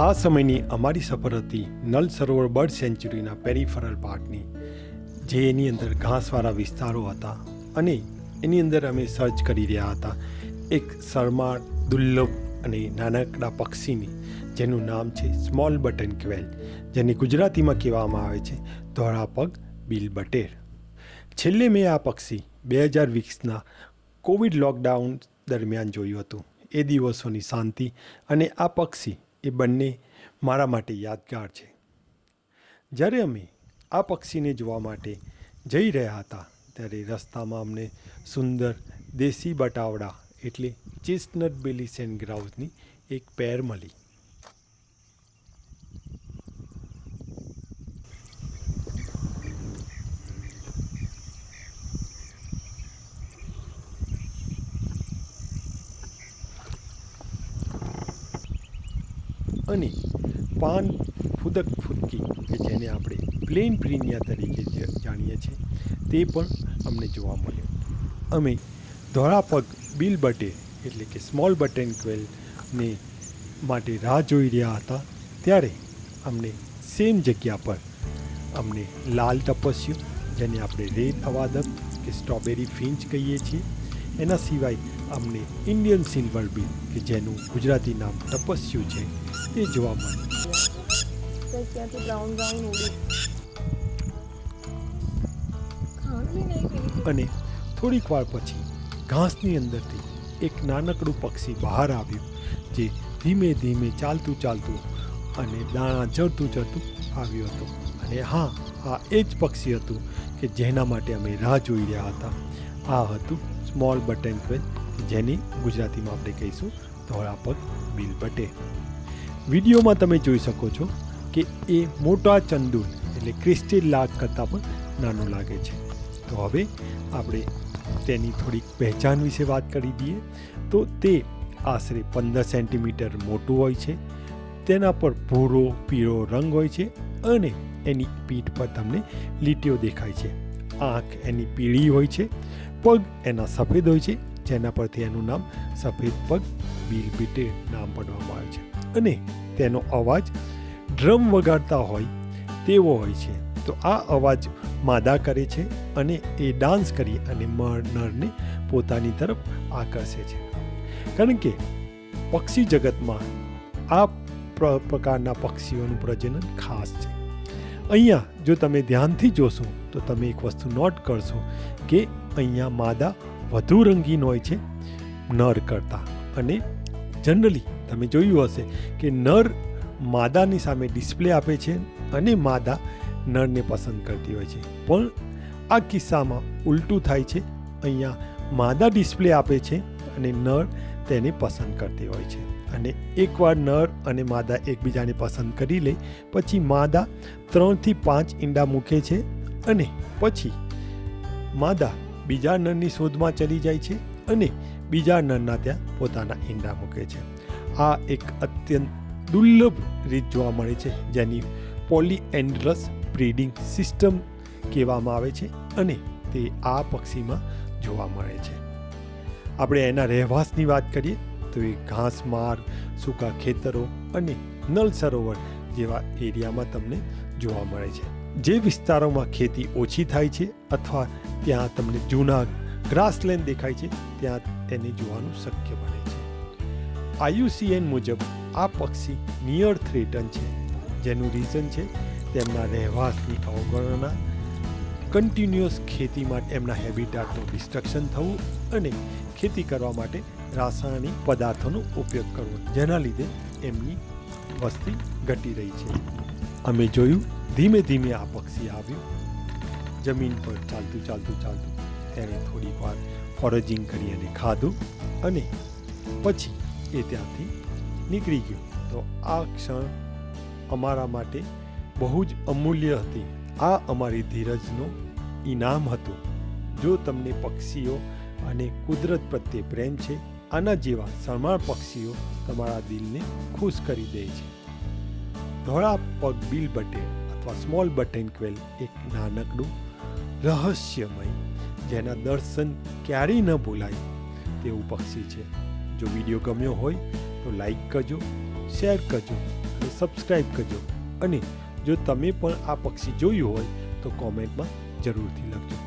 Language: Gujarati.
આ સમયની અમારી સફર હતી નલ સરોવર બર્ડ સેન્ચ્યુરીના પેરીફરલ પાર્કની, જે એની અંદર ઘાસવાળા વિસ્તારો હતા અને એની અંદર અમે સર્ચ કરી રહ્યા હતા એક શરમાળ, દુર્લભ અને નાનકડા પક્ષીની, જેનું નામ છે સ્મોલ બટન ક્વેલ, જેને ગુજરાતીમાં કહેવામાં આવે છે ધોળા પગ બિલ બટેર. છેલ્લે મેં આ પક્ષી બે હજાર વીસના કોવિડ લોકડાઉન દરમિયાન જોયું હતું. એ દિવસોની શાંતિ અને આ પક્ષી એ બંને મારા માટે યાદગાર છે. જ્યારે અમે આ પક્ષીને જોવા માટે જઈ રહ્યા હતા, ત્યારે રસ્તામાં અમને સુંદર દેશી બટાવડા એટલે ચેસ્ટનટ બેલી સેન્ડ ગ્રાઉઝની એક પેર મળી. અને પાન ફૂદક ફૂદકી, કે જેને આપણે પ્લેન પ્રિનિયા તરીકે જાણીએ છીએ, તે પણ અમને જોવા મળ્યું. અમે ધોળા પગ, બિલ બટે, એટલે કે સ્મોલ બટન ક્વેલને માટે રાહ જોઈ રહ્યા હતા, ત્યારે અમને સેમ જગ્યા પર અમને લાલ તપસ્યું, જેને આપણે રેડ અવાદક કે સ્ટ્રોબેરી ફિંચ કહીએ છીએ એના સિવાય અમને ઇન્ડિયન સિલ્વર બી કે જેનું ગુજરાતી નામ તપસ્યું છે, તે જોવા મળ્યું અને થોડીક વાર પછી ઘાસની અંદરથી એક નાનકડું પક્ષી બહાર આવ્યું, જે ધીમે ધીમે ચાલતું ચાલતું અને દાણા ચડતું ચડતું આવ્યું હતું. અને હા, આ એ જ પક્ષી હતું કે જેના માટે અમે રાહ જોઈ રહ્યા હતા. આ હતું સ્મોલ બટન ક્વેચ જેની ગુજરાતીમાં આપણે કહીશું ધોળાપગ બિલ બટે. વિડીયોમાં તમે જોઈ શકો છો કે એ મોટા ચંદુલ એટલે ક્રિસ્ટી લાગ કરતાં પણ નાનું લાગે છે. તો હવે આપણે તેની થોડીક પહેચાન વિશે વાત કરી દઈએ. તો તે આશરે પંદર સેન્ટીમીટર મોટું હોય છે. તેના પર ભૂરો, પીળો રંગ હોય છે અને એની પીઠ પર તમને લીટીઓ દેખાય છે. આંખ એની પીળી હોય છે. પગ એના સફેદ હોય છે, જેના પરથી એનું નામ સફેદ પગ બિલબીટે નામ પડવામાં આવે છે. અને તેનો અવાજ ડ્રમ વગાડતા હોય તેવો હોય છે. તો આ અવાજ માદા કરે છે અને એ ડાન્સ કરી અને નરને પોતાની તરફ આકર્ષે છે. કારણ કે પક્ષી જગતમાં આ પ્ર- પ્રકારના પક્ષીઓનું પ્રજનન ખાસ છે. અહીંયા જો તમે ધ્યાનથી જોશો, તો તમે એક વસ્તુ નોટ કરશો કે અહીંયા માદા વધુ રંગીન હોય છે નર કરતાં. અને જનરલી તમે જોયું હશે કે નર માદાની સામે ડિસ્પ્લે આપે છે અને માદા નરને પસંદ કરતી હોય છે. પણ આ કિસ્સામાં ઉલટું થાય છે, અહીંયા માદા ડિસ્પ્લે આપે છે અને નર તેને પસંદ કરતી હોય છે. અને એકવાર નર અને માદા એકબીજાને પસંદ કરી લે, પછી માદા ત્રણથી પાંચ ઈંડા મૂકે છે અને પછી માદા બીજા નરની શોધમાં ચલી જાય છે અને બીજા નરના ત્યાં પોતાના ઈંડા મૂકે છે. આ એક અત્યંત દુર્લભ રીત જોવા મળે છે, જેની પોલીએન્ડ્રસ બ્રીડિંગ સિસ્ટમ કહેવામાં આવે છે અને તે આ પક્ષીમાં જોવા મળે છે. આપણે એના રહેવાસની વાત કરીએ તો એ ઘાસમાર સૂકા ખેતરો અને નલ સરોવર જેવા એરિયામાં તમને જોવા મળે છે. જે વિસ્તારોમાં ખેતી ઓછી થાય છે અથવા ત્યાં તમને જૂના ગ્રાસલેન્ડ દેખાય છે, ત્યાં તેને જોવાનું શક્ય બને છે. આયુસીએન મુજબ આ પક્ષી નિયર થ્રેટન છે. જેનું રીઝન છે તેમના રહેવાસની અવગણના કન્ટિન્યુઅસ ખેતી માટે એમના હેબિટાટનું ડિસ્ટ્રક્શન થવું અને ખેતી કરવા માટે રાસાયણિક પદાર્થોનો ઉપયોગ કરવો, જેના લીધે એમની વસ્તી ઘટી રહી છે. અમે જોયું, ધીમે ધીમે આ પક્ષી આવ્યું. જમીન પર ચાલતું ચાલતું ચાલતું તેણે થોડી વાર ફોરેજિંગ કરી અને ખાધું અને પછી એ ત્યાંથી નીકળી ગયો. તો આ ક્ષણ અમારા માટે બહુ જ અમૂલ્ય હતી. આ અમારી ધીરજનો ઇનામ હતું. જો તમને પક્ષીઓ અને કુદરત પ્રત્યે પ્રેમ છે, આના જેવા સરમાળ પક્ષીઓ તમારા દિલને ખુશ કરી દે છે. ધોળા પગ બિલ બટે અથવા સ્મોલ બટન ક્વેલ એક નાનકડું રહસ્યમય, જેના દર્શન ક્યારેય ન ભૂલાય તેવું પક્ષી છે. જો વીડિયો ગમ્યો હોય તો લાઈક કરજો શેર કરજો અને સબસ્ક્રાઈબ કરજો. અને જો તમે પણ આ પક્ષી જોયું હોય તો કોમેન્ટમાં જરૂરથી લખજો.